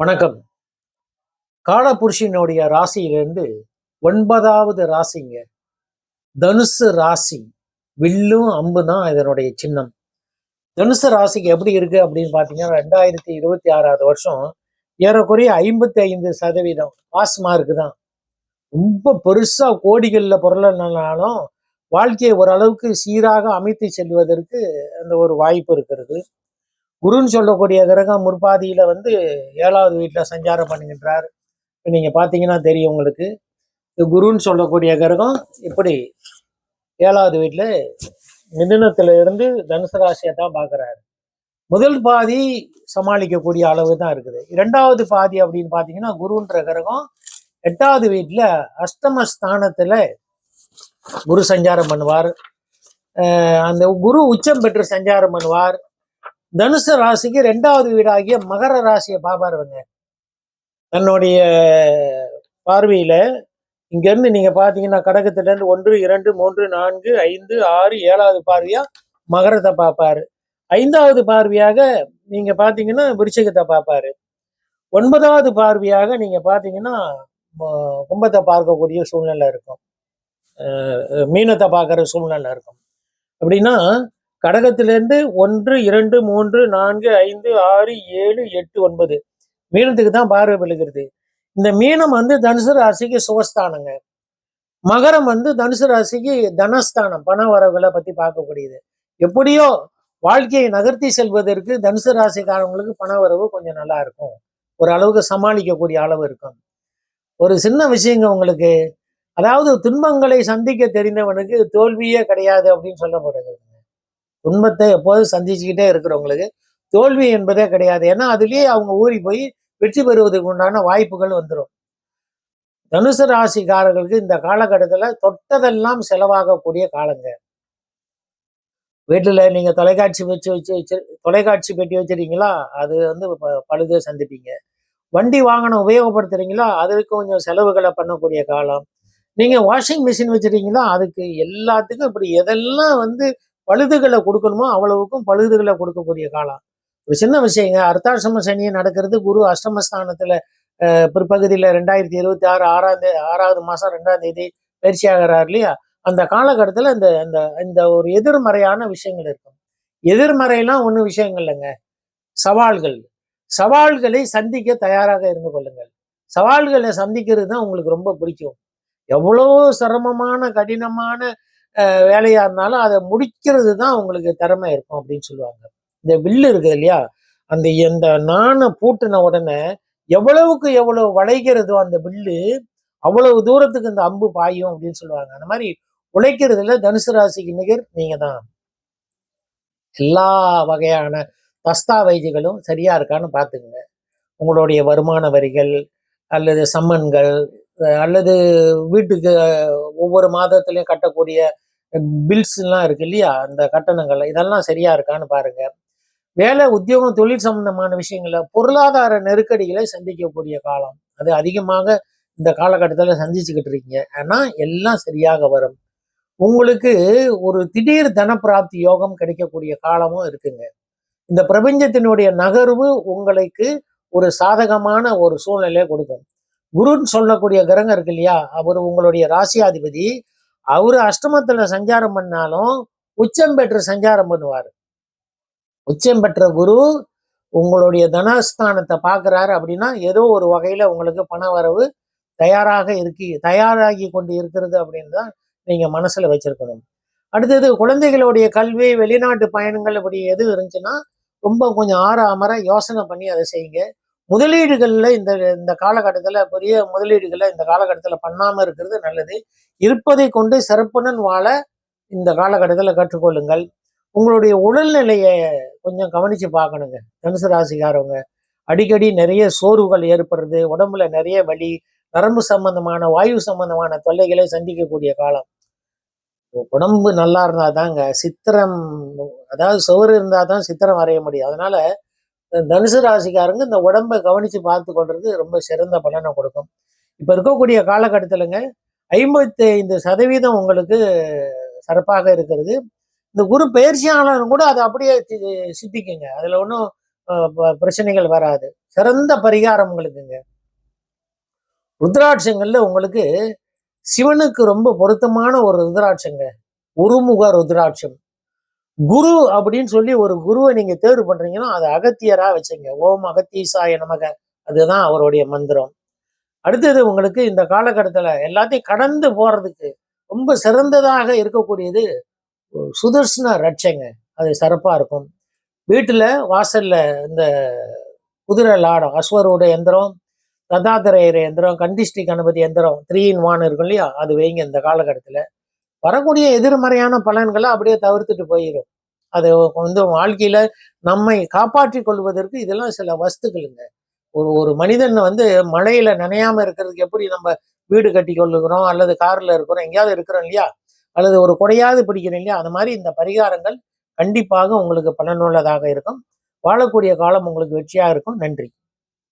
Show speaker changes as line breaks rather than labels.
வணக்கம். காலபுருஷனுடைய ராசியிலிருந்து ஒன்பதாவது ராசிங்க. தனுசு ராசி வில்லும் அம்பு தான் இதனுடைய சின்னம். தனுசு ராசிக்கு எப்படி இருக்கு அப்படின்னு பார்த்தீங்கன்னா ரெண்டாயிரத்தி இருபத்தி ஆறாவது வருஷம் ஏறக்குறைய ஐம்பத்தி ஐந்து சதவீதம் பாஸ் மார்க்கு தான். ரொம்ப பெருசா கோடிகளில் பொருளனாலும் வாழ்க்கையை ஓரளவுக்கு சீராக அமைத்து செல்வதற்கு அந்த ஒரு வாய்ப்பு இருக்கிறது. குருன்னு சொல்லக்கூடிய கிரகம் முற்பாதியில் வந்து ஏழாவது வீட்டில் சஞ்சாரம் பண்ணுகின்றார். இப்போ நீங்கள் பார்த்தீங்கன்னா தெரியும் உங்களுக்கு. இந்த குருன்னு சொல்லக்கூடிய கிரகம் இப்படி ஏழாவது வீட்டில் மிதுனத்துல இருந்து தனுசு ராசியை தான் பார்க்குறாரு முதல் பாதி சமாளிக்கக்கூடிய அளவு தான் இருக்குது. இரண்டாவது பாதி அப்படின்னு பார்த்தீங்கன்னா குருன்ற கிரகம் எட்டாவது வீட்டில் அஷ்டம ஸ்தானத்தில் குரு சஞ்சாரம் பண்ணுவார். அந்த குரு உச்சம் பெற்று சஞ்சாரம் பண்ணுவார். தனுசு ராசிக்கு ரெண்டாவது வீடாகிய மகர ராசியை பார்ப்பாருங்க. தன்னுடைய பார்வையில் இங்கேருந்து நீங்கள் பார்த்தீங்கன்னா கடகத்திலேருந்து ஒன்று இரண்டு மூன்று நான்கு ஐந்து ஆறு ஏழாவது பார்வையாக மகரத்தை பார்ப்பாரு. ஐந்தாவது பார்வையாக நீங்கள் பார்த்தீங்கன்னா விருச்சகத்தை பார்ப்பாரு. ஒன்பதாவது பார்வையாக நீங்கள் பார்த்தீங்கன்னா கும்பத்தை பார்க்கக்கூடிய சூழ்நிலை இருக்கும். மீனத்தை பார்க்குற சூழ்நிலை இருக்கும். அப்படின்னா கடகத்திலிருந்து ஒன்று இரண்டு மூன்று நான்கு ஐந்து ஆறு ஏழு எட்டு ஒன்பது. மீனத்துக்கு தான் பார்வை விழுகிறது. இந்த மீனம் வந்து தனுசு ராசிக்கு சுகஸ்தானங்க. மகரம் வந்து தனுசு ராசிக்கு தனஸ்தானம் பண வரவுகளை பத்தி பார்க்கக்கூடியது. எப்படியோ வாழ்க்கையை நகர்த்தி செல்வதற்கு தனுசு ராசிக்காரங்களுக்கு பண வரவு கொஞ்சம் நல்லா இருக்கும். ஒரு அளவுக்கு சமாளிக்கக்கூடிய அளவு இருக்கும். ஒரு சின்ன விஷயங்க உங்களுக்கு. அதாவது துன்பங்களை சந்திக்க தெரிந்தவனுக்கு தோல்வியே கிடையாது அப்படின்னு சொல்லப்படுகிறது. துன்பத்தை எப்போதும் சந்திச்சுக்கிட்டே இருக்கிறவங்களுக்கு தோல்வி என்பதே கிடையாது. ஏன்னா அதுலயே அவங்க ஊறி போய் வெற்றி பெறுவதற்கு உண்டான வாய்ப்புகள் வந்துடும் தனுசு ராசிக்காரர்களுக்கு இந்த காலகட்டத்தில் தொட்டதெல்லாம் செலவாகக்கூடிய காலங்க. வீட்டில் நீங்கள் தொலைக்காட்சி வச்சு வச்சு வச்சு தொலைக்காட்சி பெட்டி வச்சிருக்கீங்களா? அது வந்து ப- பழுது சந்திப்பீங்க. வண்டி வாகனம் உபயோகப்படுத்துறீங்களா? அதுக்கு கொஞ்சம் செலவுகளை பண்ணக்கூடிய காலம். நீங்கள் வாஷிங் மிஷின் வச்சிருக்கீங்களா? அதுக்கு எல்லாத்துக்கும் இப்படி எதெல்லாம் வந்து பழுதுகளை கொடுக்கணுமோ அவ்வளவுக்கும் பழுதுகளை கொடுக்கக்கூடிய காலம். ஒரு சின்ன விஷயங்க அர்த்தாசிரம சனியை நடக்கிறது குரு அஷ்டமஸ்தானத்துல அஹ், பிற்பகுதியில ரெண்டாயிரத்தி இருபத்தி ஆறு ஆறாம் தேதி ஆறாவது மாசம் ரெண்டாம் தேதி பயிற்சி ஆகிறார் இல்லையா? அந்த காலகட்டத்துல இந்த இந்த இந்த ஒரு எதிர்மறையான விஷயங்கள் இருக்கும். எதிர்மறையெல்லாம் ஒன்றும் விஷயங்கள் இல்லைங்க. சவால்கள். சவால்களை சந்திக்க தயாராக இருந்து கொள்ளுங்கள். சவால்களை சந்திக்கிறது தான் உங்களுக்கு ரொம்ப பிடிக்கும். எவ்வளோ சிரமமான கடினமான வேலையாக வேலையா இருந்தாலும் அதை முடிக்கிறது தான் உங்களுக்கு திறமை இருக்கும் அப்படின்னு சொல்லுவாங்க. இந்த வில்லு இருக்குது இல்லையா? அந்த இந்த நாணை பூட்டின உடனே எவ்வளவுக்கு எவ்வளவு வளைகிறதோ அந்த வில்லு அவ்வளவு தூரத்துக்கு இந்த அம்பு பாயும் அப்படின்னு சொல்லுவாங்க. அந்த மாதிரி உழைக்கிறதுல தனுசு ராசிக்கு நிகர் நீங்க தான். எல்லா வகையான தஸ்தாவேஜுகளும் சரியா இருக்கான்னு பார்த்துக்குங்க. உங்களுடைய வருமான வரிகள் அல்லது சம்மன்கள் அல்லது வீட்டுக்கு ஒவ்வொரு மாதத்துலையும் கட்டக்கூடிய பில்ஸ்லாம் இருக்கு இல்லையா? அந்த கட்டணங்கள் இதெல்லாம் சரியா இருக்கான்னு பாருங்க. வேலை உத்தியோகம் தொழில் சம்பந்தமான விஷயங்களில் பொருளாதார நெருக்கடிகளை சந்திக்கக்கூடிய காலம். அது அதிகமாக இந்த காலகட்டத்தில் சந்திச்சுக்கிட்டு இருக்கீங்க. ஏன்னா எல்லாம் சரியாக வரும். உங்களுக்கு ஒரு திடீர் தனப்பிராப்தி யோகம் கிடைக்கக்கூடிய காலமும் இருக்குங்க. இந்த பிரபஞ்சத்தினுடைய நகர்வு உங்களுக்கு ஒரு சாதகமான ஒரு சூழ்நிலையை கொடுக்கும். குருன்னு சொல்லக்கூடிய கிரகம் இருக்கு இல்லையா? அவர் உங்களுடைய ராசியாதிபதி. அவரு அஷ்டமத்துல சஞ்சாரம் பண்ணாலும் உச்சம் பெற்று சஞ்சாரம் பண்ணுவார். உச்சம் பெற்ற குரு உங்களுடைய தனஸ்தானத்தை பார்க்குறாரு அப்படின்னா ஏதோ ஒரு வகையில உங்களுக்கு பண வரவு தயாராக இருக்கி தயாராகி கொண்டு இருக்கிறது அப்படின்னு தான் நீங்க மனசுல வச்சிருக்கணும். அடுத்தது குழந்தைகளுடைய கல்வி வெளிநாட்டு பயணங்கள் அப்படி எது இருந்துச்சுன்னா ரொம்ப கொஞ்சம் ஆற அமர யோசனை பண்ணி அதை செய்யுங்க. முதலீடுகளில் இந்த இந்த காலகட்டத்தில் பெரிய முதலீடுகளை இந்த காலகட்டத்தில் பண்ணாமல் இருக்கிறது நல்லது. இருப்பதை கொண்டு சிறப்புடன் வாழ இந்த காலகட்டத்தில் கற்றுக்கொள்ளுங்கள். உங்களுடைய உடல்நிலையை கொஞ்சம் கவனித்து பார்க்கணுங்க. தனுசு ராசிக்காரவங்க அடிக்கடி நிறைய சோர்வுகள் ஏற்படுறது உடம்புல நிறைய வலி நரம்பு சம்பந்தமான வாயு சம்பந்தமான தொல்லைகளை சந்திக்கக்கூடிய காலம். உடம்பு நல்லா இருந்தால் தாங்க சித்திரம் அதாவது சுவர் இருந்தால் தான் சித்திரம் வரைய முடியும். அதனால தனுசு ராசிக்காரங்க இந்த உடம்பை கவனிச்சு பார்த்து கொள்றது ரொம்ப சிறந்த பலனை கொடுக்கும். இப்ப இருக்கக்கூடிய காலகட்டத்திலங்க ஐம்பத்தி ஐந்து சதவீதம் உங்களுக்கு சிறப்பாக இருக்கிறது. இந்த குரு பயிற்சியாளரும் கூட அதை அப்படியே சித்திக்குங்க. அதுல ஒன்றும் பிரச்சனைகள் வராது. சிறந்த பரிகாரம் உங்களுக்குங்க. ருத்ராட்சங்கள்ல உங்களுக்கு சிவனுக்கு ரொம்ப பொருத்தமான ஒரு ருத்ராட்சங்க. உருமுக ருத்ராட்சம். குரு அப்படின்னு சொல்லி ஒரு குருவை நீங்க தேர்வு பண்றீங்கன்னா அது அகத்தியரா வச்சுங்க. ஓம் அகத்தீசாய நமக. அதுதான் அவருடைய மந்திரம். அடுத்தது உங்களுக்கு இந்த காலகட்டத்துல எல்லாத்தையும் கடந்து போறதுக்கு ரொம்ப சிறந்ததாக இருக்கக்கூடியது சுதர்சன ரட்சைங்க. அது சிறப்பா இருக்கும். வீட்டுல வாசல்ல இந்த குதிரை லாடம் அஸ்வரோட எந்திரம் தத்தாத்திரேயர் எந்திரம் கண்டிஷ்டி கணபதி எந்திரம் த்ரீ இன் ஒன் இருக்கும் இல்லையா? அது வைங்க இந்த காலகட்டத்தில். வரக்கூடிய எதிர்மறையான பலன்களை அப்படியே தவிர்த்துட்டு போயிடும் அது வந்து வாழ்க்கையில நம்மை காப்பாற்றி கொள்வதற்கு இதெல்லாம் சில வஸ்துக்களுங்க ஒரு ஒரு மனிதன் வந்து மழையில நனையாம இருக்கிறதுக்கு எப்படி நம்ம வீடு கட்டி கொள்ளுகிறோம்? அல்லது கார்ல இருக்கிறோம்? எங்கேயாவது இருக்கிறோம் இல்லையா? அல்லது ஒரு குறையாவது பிடிக்கிறோம் இல்லையா? அந்த மாதிரி இந்த பரிகாரங்கள் கண்டிப்பாக உங்களுக்கு பலனுள்ளதாக இருக்கும். வாழக்கூடிய காலம் உங்களுக்கு வெற்றியாக இருக்கும். நன்றி.